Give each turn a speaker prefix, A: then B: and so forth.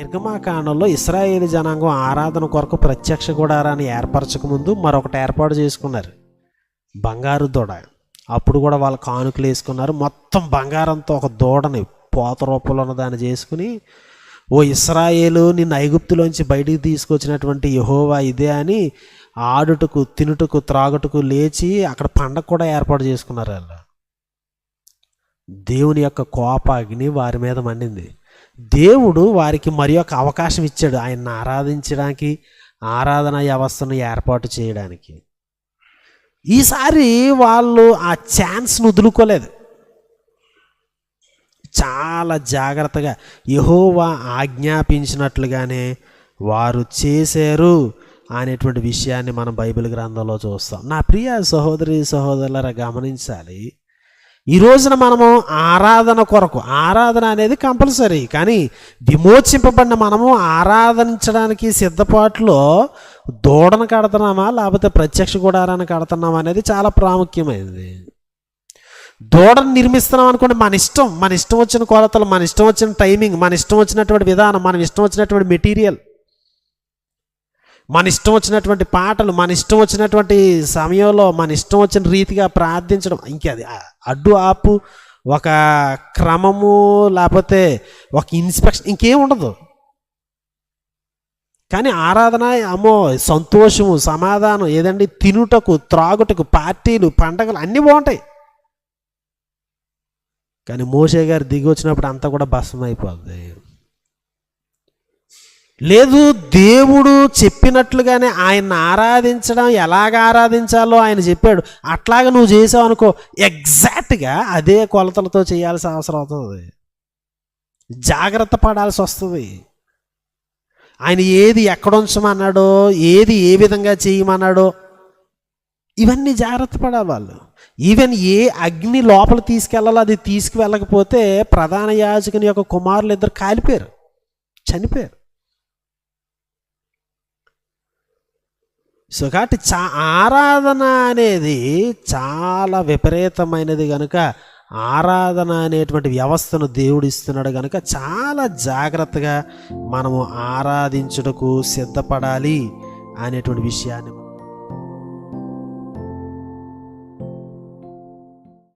A: నిర్గమాకాండంలో Israel జనాంగం ఆరాధన కొరకు ప్రత్యక్ష గుడారాన్ని ఏర్పరచక ముందు మరొకటి ఏర్పాటు చేసుకున్నారు. బంగారు దూడ. అప్పుడు కూడా వాళ్ళు కానుకలు వేసుకున్నారు. మొత్తం బంగారంతో ఒక దూడని పోత రూపంలో ఉన్న దాన్ని చేసుకుని ఓ ఇస్రాయేలు నిన్ను ఐగుప్తులోంచి బయటికి తీసుకొచ్చినటువంటి యహోవా ఇదే అని ఆడుటకు తినుటకు త్రాగుటకు లేచి అక్కడ పండగ కూడా ఏర్పాటు చేసుకున్నారు వాళ్ళు. దేవుని యొక్క కోపాగ్ని వారి మీద మండింది. దేవుడు వారికి మరి ఒక అవకాశం ఇచ్చాడు. ఆయన్ని ఆరాధించడానికి ఆరాధన వ్యవస్థను ఏర్పాటు చేయడానికి. ఈసారి వాళ్ళు ఆ ఛాన్స్ను వదులుకోలేదు. చాలా జాగ్రత్తగా యహోవా ఆజ్ఞాపించినట్లుగానే వారు చేశారు అనేటువంటి విషయాన్ని మనం బైబిల్ గ్రంథంలో చూస్తాం. నా ప్రియ సహోదరి సహోదరులరా గమనించాలి. ఈ రోజున మనము ఆరాధన కొరకు ఆరాధన అనేది కంపల్సరీ కానీ విమోచింపబడిన మనము ఆరాధించడానికి సిద్ధపాటులో దూడను కడుతున్నామా లేకపోతే ప్రత్యక్ష గుడారాన్ని కడుతున్నామా అనేది చాలా ప్రాముఖ్యమైనది. దూడను నిర్మిస్తున్నాం అనుకోండి మన ఇష్టం మన ఇష్టం వచ్చిన కొలతలు మన ఇష్టం వచ్చిన టైమింగ్ మన ఇష్టం వచ్చినటువంటి విధానం మన ఇష్టం వచ్చినటువంటి మెటీరియల్ మన ఇష్టం వచ్చినటువంటి పాటలు మన ఇష్టం వచ్చినటువంటి సమయంలో మన ఇష్టం వచ్చిన రీతిగా ప్రార్థించడం ఇంకే అది అడ్డు ఆపు ఒక క్రమము లేకపోతే ఒక ఇన్స్పెక్షన్ ఇంకేం ఉండదు. కానీ ఆరాధన అమ్మో సంతోషము సమాధానం ఏదండి? తినుటకు త్రాగుటకు పార్టీలు పండగలు అన్నీ బాగుంటాయి. కానీ మోసే గారు దిగి వచ్చినప్పుడు అంతా కూడా భస్మం అయిపోద్ది లేదు దేవుడు చెప్పినట్లుగానే ఆయన ఆరాధించడం ఎలాగ ఆరాధించాలో ఆయన చెప్పాడు. అట్లాగ నువ్వు చేసావు అనుకో ఎగ్జాక్ట్గా అదే కొలతలతో చేయాల్సిన అవసరం అవుతుంది. జాగ్రత్త పడాల్సి వస్తుంది. ఆయన ఏది ఎక్కడ ఉంచమన్నాడో ఏది ఏ విధంగా చేయమన్నాడో ఇవన్నీ జాగ్రత్త పడాలి వాళ్ళు. ఈవెన్ ఏ అగ్ని లోపల తీసుకెళ్ళాలో అది తీసుకువెళ్ళకపోతే ప్రధాన యాజకుని యొక్క కుమారులు ఇద్దరు కాలిపోయారు. చనిపోయారు. సో కాబట్టి చా ఆరాధన అనేది చాలా విపరీతమైనది కనుక ఆరాధన అనేటువంటి వ్యవస్థను దేవుడు ఇస్తున్నాడు కనుక చాలా జాగ్రత్తగా మనము ఆరాధించుటకు సిద్ధపడాలి అనేటువంటి విషయాన్ని